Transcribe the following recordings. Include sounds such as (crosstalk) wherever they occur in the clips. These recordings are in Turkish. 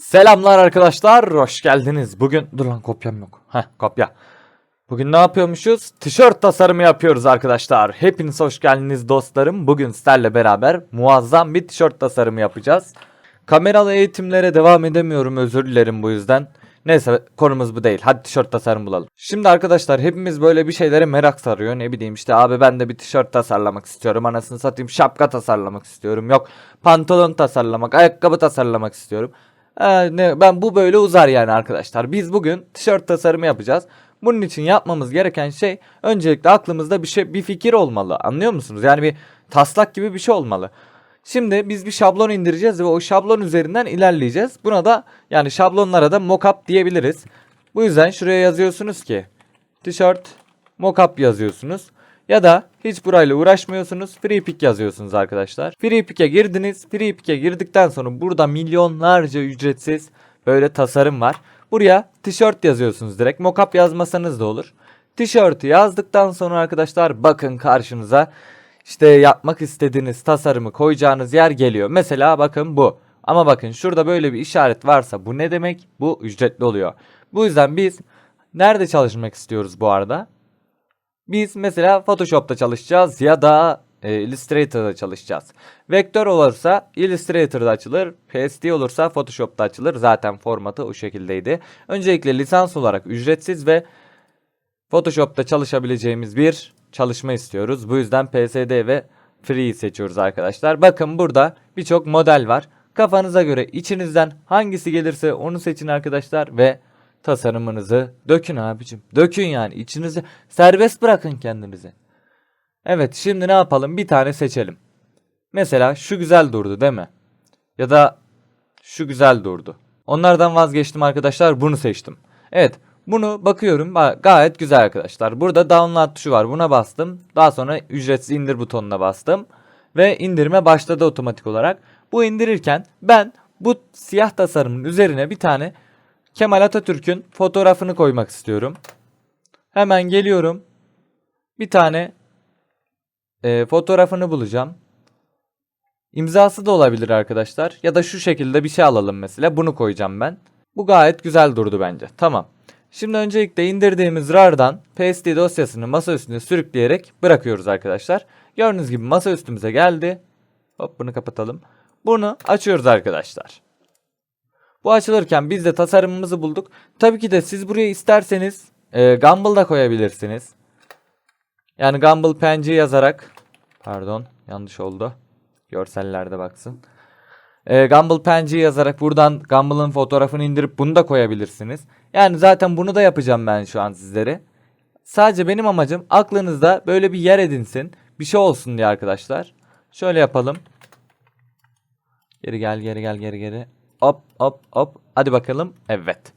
Selamlar arkadaşlar, hoş geldiniz. Bugün, dur lan kopyam yok. Heh, kopya. Bugün ne yapıyormuşuz? Tişört tasarımı yapıyoruz arkadaşlar. Hepiniz hoş geldiniz dostlarım. Bugün sizlerle beraber muazzam bir tişört tasarımı yapacağız. Kameralı eğitimlere devam edemiyorum, özür dilerim bu yüzden. Neyse konumuz bu değil. Hadi tişört tasarım bulalım. Şimdi arkadaşlar hepimiz böyle bir şeylere merak sarıyor. Ne bileyim işte abi ben de bir tişört tasarlamak istiyorum. Anasını satayım şapka tasarlamak istiyorum. Yok pantolon tasarlamak, ayakkabı tasarlamak istiyorum. Ne, ben bu böyle uzar yani arkadaşlar. Biz bugün tişört tasarımı yapacağız. Bunun için yapmamız gereken şey öncelikle aklımızda bir şey bir fikir olmalı. Anlıyor musunuz? Yani bir taslak gibi bir şey olmalı. Şimdi biz bir şablon indireceğiz ve o şablon üzerinden ilerleyeceğiz. Buna da yani şablonlara da mockup diyebiliriz. Bu yüzden şuraya yazıyorsunuz ki tişört mockup yazıyorsunuz. Ya da hiç burayla uğraşmıyorsunuz. Free pick yazıyorsunuz arkadaşlar. Free pick'e girdiniz. Free pick'e girdikten sonra burada milyonlarca ücretsiz böyle tasarım var. Buraya tişört yazıyorsunuz direkt. Mockup yazmasanız da olur. Tişörtü yazdıktan sonra arkadaşlar bakın karşınıza işte yapmak istediğiniz tasarımı koyacağınız yer geliyor. Mesela bakın bu. Ama bakın şurada böyle bir işaret varsa bu ne demek? Bu ücretli oluyor. Bu yüzden biz nerede çalışmak istiyoruz bu arada? Biz mesela Photoshop'ta çalışacağız ya da e, Illustrator'da çalışacağız. Vektör olursa Illustrator'da açılır, PSD olursa Photoshop'ta açılır. Zaten formatı o şekildeydi. Öncelikle lisans olarak ücretsiz ve Photoshop'ta çalışabileceğimiz bir çalışma istiyoruz. Bu yüzden PSD ve Free seçiyoruz arkadaşlar. Bakın burada birçok model var. Kafanıza göre içinizden hangisi gelirse onu seçin arkadaşlar ve tasarımınızı dökün abicim. Dökün yani içinizi serbest bırakın kendinizi. Evet şimdi ne yapalım? Bir tane seçelim. Mesela şu güzel durdu değil mi? Ya da şu güzel durdu. Onlardan vazgeçtim arkadaşlar bunu seçtim. Evet bunu bakıyorum Ba- gayet güzel arkadaşlar. Burada download tuşu var buna bastım. Daha sonra ücretsiz indir butonuna bastım. Ve indirme başladı otomatik olarak. Bu indirirken ben bu siyah tasarımın üzerine bir tane Kemal Atatürk'ün fotoğrafını koymak istiyorum. Hemen geliyorum. Bir tane e, fotoğrafını bulacağım. İmzası da olabilir arkadaşlar. Ya da şu şekilde bir şey alalım mesela. Bunu koyacağım ben. Bu gayet güzel durdu bence. Tamam. Şimdi öncelikle indirdiğimiz RAR'dan PSD dosyasını masa üstüne sürükleyerek bırakıyoruz arkadaşlar. Gördüğünüz gibi masa üstümüze geldi. Hop bunu kapatalım. Bunu açıyoruz arkadaşlar. Bu açılırken biz de tasarımımızı bulduk. Tabii ki de siz buraya isterseniz e, Gumball da koyabilirsiniz. Yani Gumball PNG yazarak pardon yanlış oldu. Görsellerde baksın. E, Gumball PNG yazarak buradan Gumball'ın fotoğrafını indirip bunu da koyabilirsiniz. Yani zaten bunu da yapacağım ben şu an sizlere. Sadece benim amacım aklınızda böyle bir yer edinsin. Bir şey olsun diye arkadaşlar. Şöyle yapalım. Geri gel geri gel geri geri. Hop hop hop. Hadi bakalım. Evet.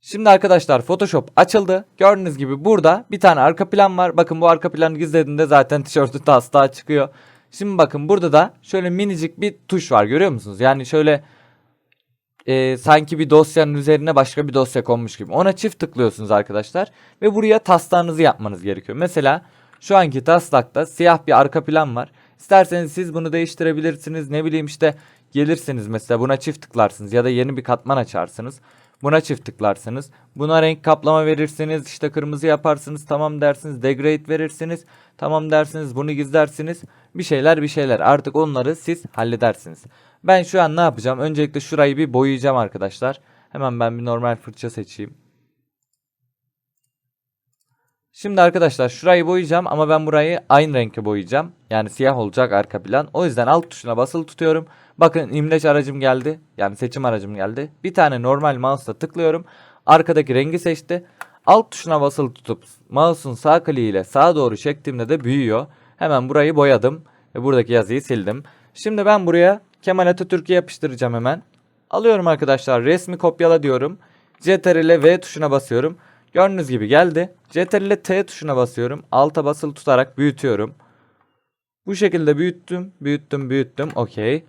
Şimdi arkadaşlar Photoshop açıldı. Gördüğünüz gibi burada bir tane arka plan var. Bakın bu arka planı gizlediğinde zaten (laughs) tişörtü taslağı çıkıyor. Şimdi bakın burada da şöyle minicik bir tuş var görüyor musunuz? Yani şöyle e, sanki bir dosyanın üzerine başka bir dosya konmuş gibi. Ona çift tıklıyorsunuz arkadaşlar. Ve buraya taslağınızı yapmanız gerekiyor. Mesela şu anki taslakta siyah bir arka plan var. İsterseniz siz bunu değiştirebilirsiniz. Ne bileyim işte gelirsiniz mesela buna çift tıklarsınız ya da yeni bir katman açarsınız. Buna çift tıklarsınız. Buna renk kaplama verirsiniz. işte kırmızı yaparsınız. Tamam dersiniz. Degrade verirsiniz. Tamam dersiniz. Bunu gizlersiniz. Bir şeyler bir şeyler. Artık onları siz halledersiniz. Ben şu an ne yapacağım? Öncelikle şurayı bir boyayacağım arkadaşlar. Hemen ben bir normal fırça seçeyim. Şimdi arkadaşlar şurayı boyayacağım ama ben burayı aynı renkte boyayacağım. Yani siyah olacak arka plan. O yüzden alt tuşuna basılı tutuyorum. Bakın imleç aracım geldi. Yani seçim aracım geldi. Bir tane normal mouse'la tıklıyorum. Arkadaki rengi seçti. Alt tuşuna basılı tutup mouse'un sağ kliğiyle sağa doğru çektiğimde de büyüyor. Hemen burayı boyadım. Ve buradaki yazıyı sildim. Şimdi ben buraya Kemal Atatürk'ü yapıştıracağım hemen. Alıyorum arkadaşlar resmi kopyala diyorum. CTRL V tuşuna basıyorum. Gördüğünüz gibi geldi. CTRL T tuşuna basıyorum. Alta basılı tutarak büyütüyorum. Bu şekilde büyüttüm, büyüttüm, büyüttüm. Okey.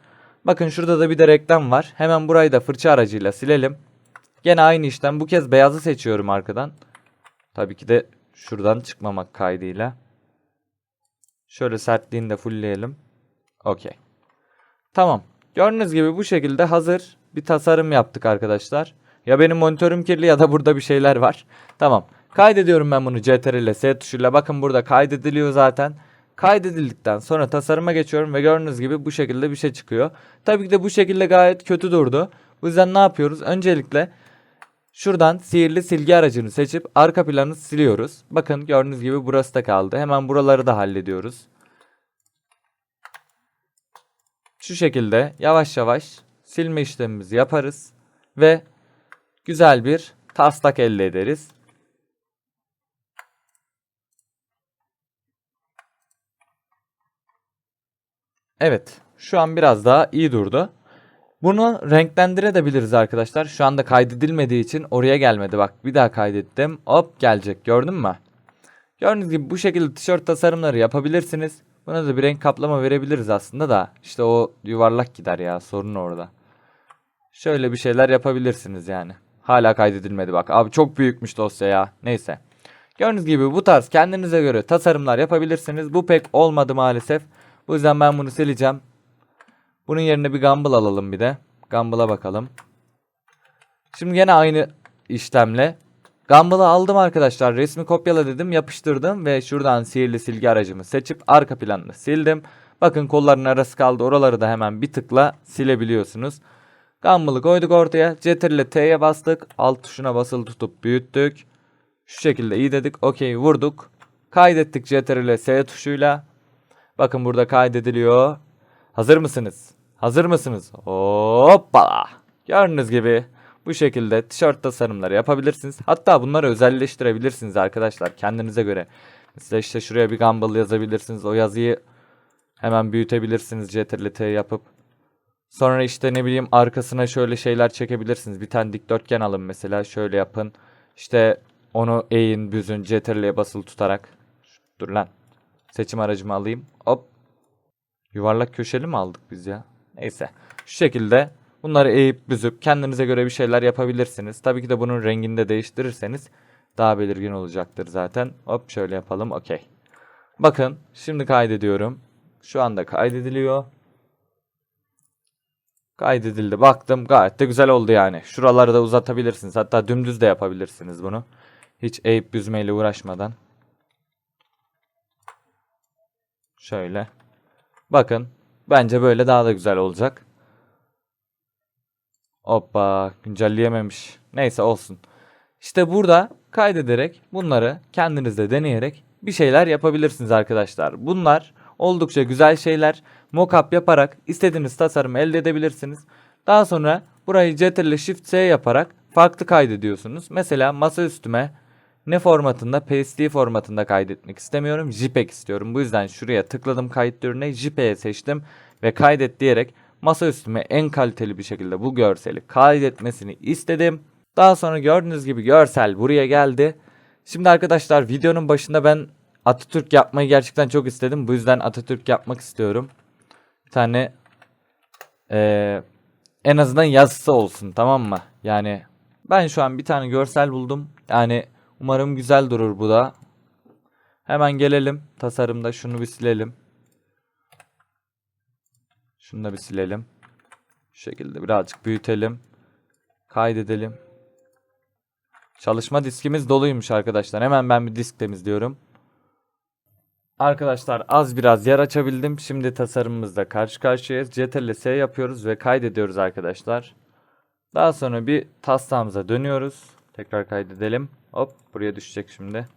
Bakın şurada da bir de reklam var. Hemen burayı da fırça aracıyla silelim. Gene aynı işlem. Bu kez beyazı seçiyorum arkadan. Tabii ki de şuradan çıkmamak kaydıyla. Şöyle sertliğini de fullleyelim. Okey. Tamam. Gördüğünüz gibi bu şekilde hazır bir tasarım yaptık arkadaşlar. Ya benim monitörüm kirli ya da burada bir şeyler var. Tamam. Kaydediyorum ben bunu CTRL ile S tuşuyla. Bakın burada kaydediliyor zaten. Kaydedildikten sonra tasarıma geçiyorum ve gördüğünüz gibi bu şekilde bir şey çıkıyor. Tabii ki de bu şekilde gayet kötü durdu. Bu yüzden ne yapıyoruz? Öncelikle şuradan sihirli silgi aracını seçip arka planı siliyoruz. Bakın gördüğünüz gibi burası da kaldı. Hemen buraları da hallediyoruz. Şu şekilde yavaş yavaş silme işlemimizi yaparız ve güzel bir taslak elde ederiz. Evet, şu an biraz daha iyi durdu. Bunu renklendirebiliriz arkadaşlar. Şu anda kaydedilmediği için oraya gelmedi. Bak bir daha kaydettim. Hop gelecek. Gördün mü? Gördüğünüz gibi bu şekilde tişört tasarımları yapabilirsiniz. Buna da bir renk kaplama verebiliriz aslında da. İşte o yuvarlak gider ya. Sorun orada. Şöyle bir şeyler yapabilirsiniz yani. Hala kaydedilmedi bak. Abi çok büyükmüş dosya ya. Neyse. Gördüğünüz gibi bu tarz kendinize göre tasarımlar yapabilirsiniz. Bu pek olmadı maalesef. Bu yüzden ben bunu sileceğim. Bunun yerine bir Gumball alalım bir de. Gumball'a bakalım. Şimdi yine aynı işlemle Gumball'ı aldım arkadaşlar. Resmi kopyala dedim, yapıştırdım ve şuradan sihirli silgi aracımı seçip arka planını sildim. Bakın kolların arası kaldı. Oraları da hemen bir tıkla silebiliyorsunuz. Gumball'ı koyduk ortaya. Ctrl T'ye bastık. Alt tuşuna basılı tutup büyüttük. Şu şekilde iyi dedik. Okey vurduk. Kaydettik Ctrl S tuşuyla. Bakın burada kaydediliyor. Hazır mısınız? Hazır mısınız? Hoppala. Gördüğünüz gibi bu şekilde tişört tasarımları yapabilirsiniz. Hatta bunları özelleştirebilirsiniz arkadaşlar kendinize göre. Mesela işte şuraya bir Gumball yazabilirsiniz. O yazıyı hemen büyütebilirsiniz Ctrl T yapıp. Sonra işte ne bileyim arkasına şöyle şeyler çekebilirsiniz. Bir tane dikdörtgen alın mesela şöyle yapın. İşte onu eğin, büzün, CTRL'ye basılı tutarak. Dur lan. Seçim aracımı alayım. Hop. Yuvarlak köşeli mi aldık biz ya? Neyse. Şu şekilde bunları eğip büzüp kendinize göre bir şeyler yapabilirsiniz. Tabii ki de bunun rengini de değiştirirseniz daha belirgin olacaktır zaten. Hop şöyle yapalım. Okey. Bakın şimdi kaydediyorum. Şu anda kaydediliyor. Kaydedildi. Baktım gayet de güzel oldu yani. Şuraları da uzatabilirsiniz. Hatta dümdüz de yapabilirsiniz bunu. Hiç eğip büzmeyle uğraşmadan. Şöyle. Bakın. Bence böyle daha da güzel olacak. Hoppa. Güncelleyememiş. Neyse olsun. İşte burada kaydederek bunları kendinizde deneyerek bir şeyler yapabilirsiniz arkadaşlar. Bunlar oldukça güzel şeyler. Mockup yaparak istediğiniz tasarımı elde edebilirsiniz. Daha sonra burayı Ctrl Shift S yaparak farklı kaydediyorsunuz. Mesela masa üstüme ne formatında? PSD formatında kaydetmek istemiyorum. JPEG istiyorum. Bu yüzden şuraya tıkladım kayıt türüne JPEG'e seçtim ve kaydet diyerek masa üstüme en kaliteli bir şekilde bu görseli kaydetmesini istedim. Daha sonra gördüğünüz gibi görsel buraya geldi. Şimdi arkadaşlar videonun başında ben Atatürk yapmayı gerçekten çok istedim. Bu yüzden Atatürk yapmak istiyorum. Bir tane eee, en azından yazısı olsun tamam mı? Yani ben şu an bir tane görsel buldum. Yani umarım güzel durur bu da. Hemen gelelim tasarımda şunu bir silelim. Şunu da bir silelim. Şu şekilde birazcık büyütelim. Kaydedelim. Çalışma diskimiz doluymuş arkadaşlar. Hemen ben bir disk temizliyorum. Arkadaşlar az biraz yer açabildim. Şimdi tasarımımızda karşı karşıyayız. Ctrl S yapıyoruz ve kaydediyoruz arkadaşlar. Daha sonra bir taslağımıza dönüyoruz. Tekrar kaydedelim. Hop buraya düşecek şimdi.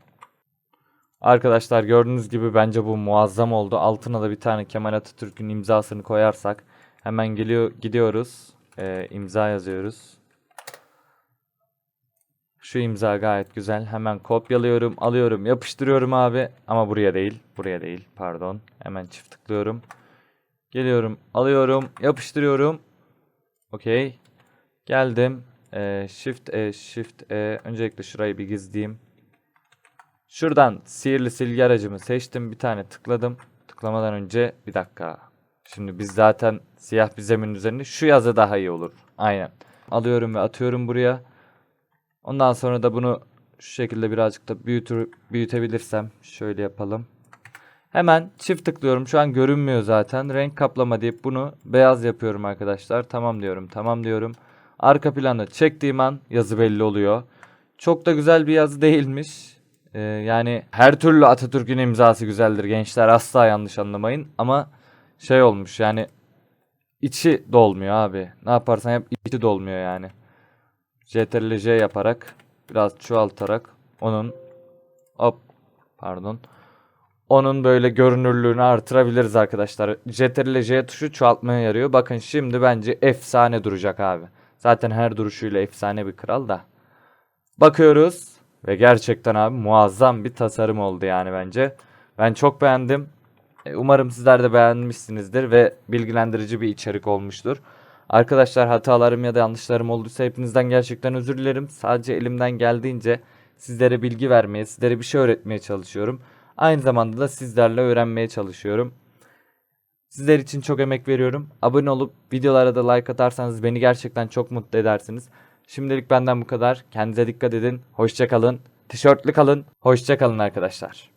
Arkadaşlar gördüğünüz gibi bence bu muazzam oldu. Altına da bir tane Kemal Atatürk'ün imzasını koyarsak hemen geliyor gidiyoruz. Ee, imza yazıyoruz. Şu imza gayet güzel. Hemen kopyalıyorum, alıyorum, yapıştırıyorum abi. Ama buraya değil, buraya değil. Pardon. Hemen çift tıklıyorum. Geliyorum, alıyorum, yapıştırıyorum. Okey. Geldim. Ee, shift E, Shift E. Öncelikle şurayı bir gizleyeyim. Şuradan sihirli silgi aracımı seçtim. Bir tane tıkladım. Tıklamadan önce bir dakika. Şimdi biz zaten siyah bir zemin üzerinde şu yazı daha iyi olur. Aynen. Alıyorum ve atıyorum buraya. Ondan sonra da bunu şu şekilde birazcık da büyütür, büyütebilirsem şöyle yapalım. Hemen çift tıklıyorum. Şu an görünmüyor zaten. Renk kaplama deyip bunu beyaz yapıyorum arkadaşlar. Tamam diyorum. Tamam diyorum. Arka planı çektiğim an yazı belli oluyor. Çok da güzel bir yazı değilmiş. Ee, yani her türlü Atatürk'ün imzası güzeldir gençler. Asla yanlış anlamayın. Ama şey olmuş yani içi dolmuyor abi. Ne yaparsan yap içi dolmuyor yani. Ctrl J yaparak biraz çoğaltarak onun hop pardon onun böyle görünürlüğünü artırabiliriz arkadaşlar. Ctrl J tuşu çoğaltmaya yarıyor. Bakın şimdi bence efsane duracak abi. Zaten her duruşuyla efsane bir kral da. Bakıyoruz ve gerçekten abi muazzam bir tasarım oldu yani bence. Ben çok beğendim. E, Umarım sizler de beğenmişsinizdir ve bilgilendirici bir içerik olmuştur. Arkadaşlar hatalarım ya da yanlışlarım olduysa hepinizden gerçekten özür dilerim. Sadece elimden geldiğince sizlere bilgi vermeye, sizlere bir şey öğretmeye çalışıyorum. Aynı zamanda da sizlerle öğrenmeye çalışıyorum. Sizler için çok emek veriyorum. Abone olup videolara da like atarsanız beni gerçekten çok mutlu edersiniz. Şimdilik benden bu kadar. Kendinize dikkat edin. Hoşça kalın. Tişörtlü kalın. Hoşça kalın arkadaşlar.